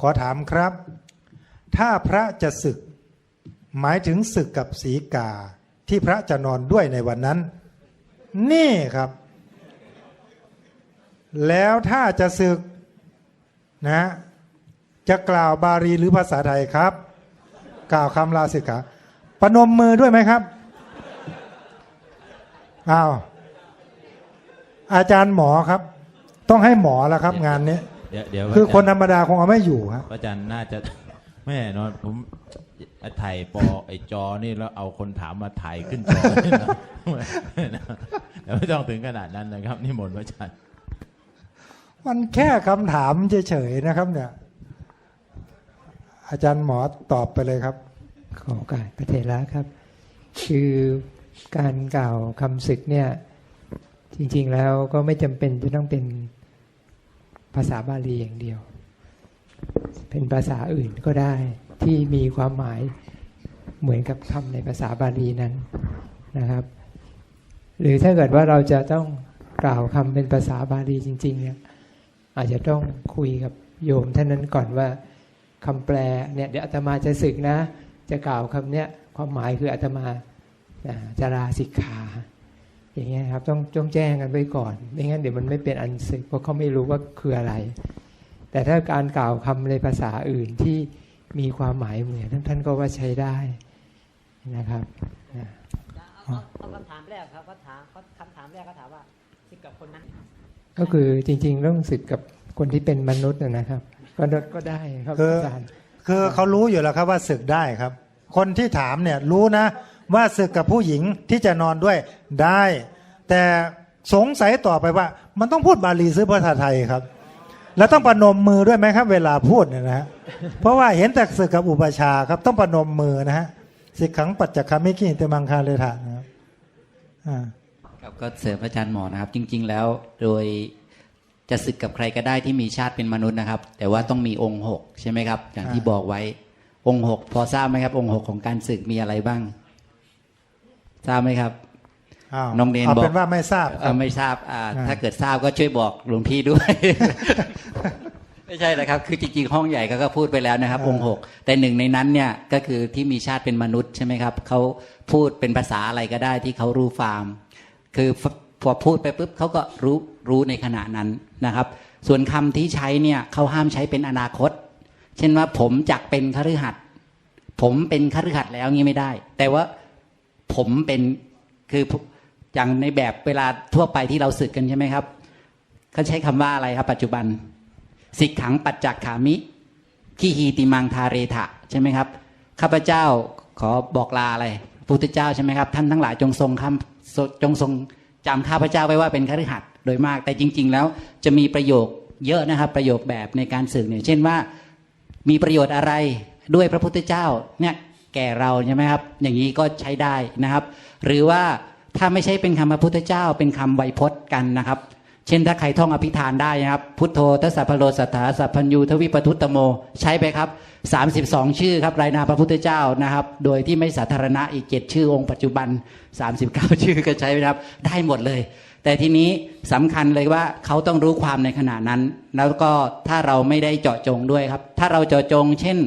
ขอถามครับ ถ้าพระจะศึก หมายถึงศึกกับสีกาที่พระจะนอนด้วยในวันนั้น นี่ครับ แล้วถ้าจะศึกนะ จะกล่าวบาลีหรือภาษาไทยครับ กล่าวคำลาสิกขาปนมมือด้วยไหมครับอ้าวอาจารย์หมอครับ ต้องให้หมอแล้วครับ งานนี้ เดี๋ยวเดี๋ยวคือคนธพรรมดาคงเอาไม่อยู่ครับระอาจารย์น่าจะแม่นอนผมถ่ายปอไอจอนี่แล้วเอาคนถามมาถ่ายขึ้นจอนี่นะแต่ไม่ต้องถึงขนาดนั้นนะครับ นี่มนต์พระอาจารย์มันแค่คำถามเฉยๆนะครับ เนี่ย อาจารย์หมอตอบไปเลยครับ ขอโอกาสพระเถระครับ คือการกล่าวคำศึกเนี่ย จริง ๆ แล้วก็ไม่จำเป็นจะต้องเป็น ภาษาบาลีอย่างเดียว เป็นภาษาอื่นก็ได้ที่มีความหมายเหมือนกับคำในภาษาบาลีนั้นนะครับ หรือถ้าเกิดว่าเราจะต้องกล่าวคำเป็นภาษาบาลีจริง ๆ เนี่ย อาจจะต้องคุยกับโยมท่านนั้นก่อนว่าคำแปลเนี่ยเดี๋ยวอาตมาจะศึกนะ จะกล่าวคำเนี้ยความหมายคืออาตมาอ่าจะลาสิกขา อย่างเงี้ยครับต้องต้องแจ้งกันไว้ก่อนไม่งั้นเดี๋ยวมันไม่เป็นอันศึกเพราะเขาไม่รู้ว่าคืออะไร แต่ถ้าการกล่าวคำในภาษาอื่นที่มีความหมายเหมือนท่านท่านก็ว่าใช้ได้นะครับอ่าเอาเอาคำถามแรกครับเขาถามเขาคำถามแรกเขาถามว่าสิกับคนนั้น ก็คือจริงๆต้องศึกกับคนที่เป็นมนุษย์นะนะครับ ก็ก็ได้ครับคือออาจารย์คือเขารู้อยู่แล้วครับว่าศึกได้ครับ คนที่ถามเนี่ยรู้นะ ว่าศึกกับผู้หญิงที่จะนอนด้วยได้ แต่สงสัยต่อไปว่า มันต้องพูดบาลีซื้อภาษาไทยครับ แล้วต้องประนมมือด้วยไหมครับ เวลาพูดเนี่ยนะฮะเพราะว่าเห็นแต่ศึกกับอุปชฌาย์ครับ ต้องประนมมือนะฮะสิกขังปัจจคามิกิเตมังคาเลทะนะครับอ่าครับก็เสริมอาจารย์หมอนะครับ จริง ๆ แล้วโดยจะศึกกับใครก็ได้ที่มีชาติเป็นมนุษย์นะครับ แต่ว่าต้องมีองค์หกใช่ไหมครับ อย่างที่อ่าบอกไว้องค์หกพอทราบไหมครับ องค์หกของการศึกมีอะไรบ้าง ทราบไหมครับอ้าวน้องเนนเอาบอกเป็นว่าไม่ทราบคเอ่รัอบไม่ทราบอ่าอ่าถ้าเกิดทราบก็ช่วยบอกหลวงพี่ด้วย ไม่ใช่นะครับ คือจริงๆ ห้องใหญ่เขาก็พูดไปแล้วนะครับ องค์หกแต่หนึ่งในนั้นเนี่ยก็คือที่มีชาติเป็นมนุษย์ใช่ไหมครับเขาพูดเป็นภาษาอะไรก็ได้ที่เขารู้ฟาร์ม คือพพอพูดไปปุ๊บเขาก็รู้รู้ในขณะนั้นนะครับ ส่วนคำที่ใช้เนี่ยเขาห้ามใช้เป็นอนาคต เช่นว่าผมจักเป็นคฤหัสถ์ผมเป็นคฤหัสถ์แล้วงี้ไม่ได้ แต่ว่า ผมเป็นคืออย่างในแบบเวลาทั่วไปที่เราสึกกันใช่ไหมครับเขาใช้คำว่าอะไรครับ ปัจจุบัน สิกขังปัจจักขามิขีฮีติมังทาเรทะใช่ไหมครับข้าพเจ้าขอบอกลาอะไรพระพุทธเจ้าใช่ไหมครับท่านทั้งหลายจงทรงคำจงทรงจำข้าพเจ้าไว้ว่าเป็นคฤหัสถ์โดยมาก แต่จริง ๆ แล้วจะมีประโยคเยอะนะครับ ประโยคแบบในการสื่อเนี่ยเช่นว่ามีประโยชน์อะไรด้วยพระพุทธเจ้าเนี่ย แก่เราใช่ไหมครับ อย่างนี้ก็ใช้ได้นะครับ หรือว่าถ้าไม่ใช่เป็นคำพระพุทธเจ้า เป็นคำไวยพจน์กันนะครับ เช่นถ้าใครท่องอภิธานได้นะครับ พุทโธทัสสะพโลสัทธาสัพพัญญูทวิปทุตตโม ใช้ไปครับ 32 ชื่อครับรายนามพระพุทธเจ้านะครับ โดยที่ไม่สาธารณะอีก 7 ชื่อองค์ปัจจุบัน 39 ชื่อก็ใช้ไปครับ ได้หมดเลยแต่ทีนี้สำคัญเลยว่าเขาต้องรู้ความในขณะนั้น แล้วก็ถ้าเราไม่ได้เจาะจงด้วยครับ ถ้าเราเจาะจง เช่น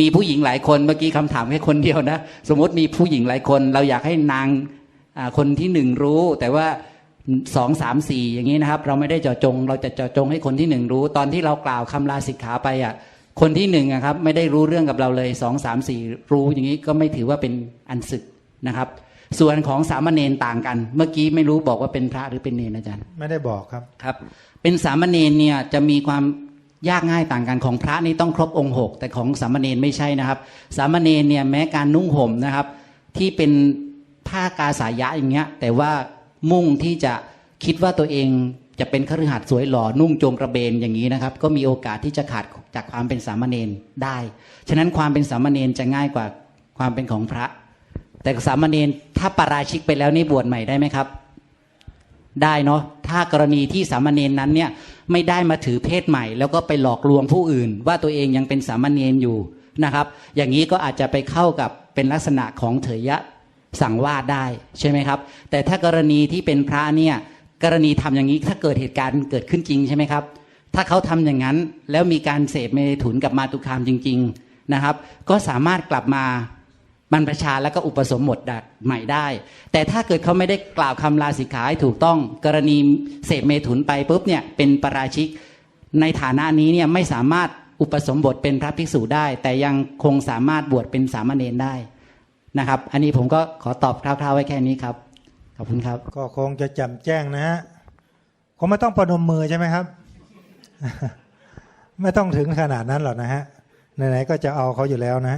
มีผู้หญิงหลายคนเมื่อกี้คำถามแค่คนเดียวนะ สมมติมีผู้หญิงหลายคน เราอยากให้นางอ่าคนที่หนึ่งรู้ แต่ว่าสองสามสี่อย่างนี้นะครับ เราไม่ได้เจาะจง เราจะเจาะจงให้คนที่หนึ่งรู้ ตอนที่เรากล่าวคำลาสิกขาไปอะคนที่หนึ่งอะครับ ไม่ได้รู้เรื่องกับเราเลยสองสามสี่รู้อย่างนี้ก็ไม่ถือว่าเป็นอันศึกนะครับ ส่วนของสามเณรต่างกัน เมื่อกี้ไม่รู้บอกว่าเป็นพระหรือเป็นเนรอาจารย์ ไม่ได้บอกครับครับ เป็นสามเณรเนี่ยจะมีความ ยากง่ายต่างกันของพระนี่ต้องครบองค์หกแต่ของสามเณรไม่ใช่นะครับ สามเณรเนี่ยแม้การนุ่งห่มนะครับ ที่เป็นผ้ากาสายะอย่างเงี้ย แต่ว่ามุ่งที่จะคิดว่าตัวเองจะเป็นคฤหัสถ์สวยหล่อนุ่งโจงกระเบนอย่างนี้นะครับ ก็มีโอกาสที่จะขาดจากความเป็นสามเณรได้ ฉะนั้นความเป็นสามเณรจะง่ายกว่าความเป็นของพระ แต่สามเณรถ้าปราชิกไปแล้วนี่บวชใหม่ได้ไหมครับ ได้เนาะถ้ากรณีที่สามเณรนั้นเนี่ย ไม่ได้มาถือเพศใหม่ แล้วก็ไปหลอกลวงผู้อื่น ว่าตัวเองยังเป็นสามเณรอยู่นะครับ อย่างนี้ก็อาจจะไปเข้ากับเป็นลักษณะของเถรยะสั่งวาดได้ใช่ไหมครับ แต่ถ้ากรณีที่เป็นพระเนี่ยกรณีทำอย่างนี้ถ้าเกิดเหตุการณ์เกิดขึ้นจริงใช่ไหมครับ ถ้าเขาทำอย่างนั้นแล้วมีการเสพเมถุนกับมาตุคามจริง ๆนะครับ ก็สามารถกลับมา บรรพชาแล้วก็อุปสมบทใหม่ได้ แต่ถ้าเกิดเขาไม่ได้กล่าวคำลาสิกขาให้ถูกต้อง กรณีเสพเมถุนไปปุ๊บเนี่ยเป็นปาราชิก ในฐานะนี้เนี่ยไม่สามารถอุปสมบทเป็นพระภิกษุได้ แต่ยังคงสามารถบวชเป็นสามเณรได้นะครับ อันนี้ผมก็ขอตอบคร่าวๆไว้แค่นี้ครับขอบคุณครับ ก็คงจะแจำแจ้งนะฮะคงไม่ต้องประนมมือใช่ไหมครับ ไม่ต้องถึงขนาดนั้นหรอกนะฮะไหนๆก็จะเอาเขาอยู่แล้วนะ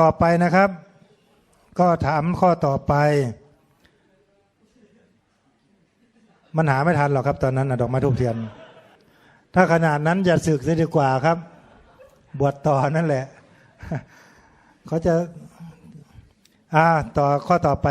ต่อไปนะครับ ก็ถามข้อต่อไป มันหาไม่ทันหรอกครับ ตอนนั้นนะดอกไม้ทูบเทียน ถ้าขนาดนั้นอย่าสึกเสียดีกว่าครับ บวชต่อนั่นแหละ เขาจะ อ่า ต่อข้อต่อไป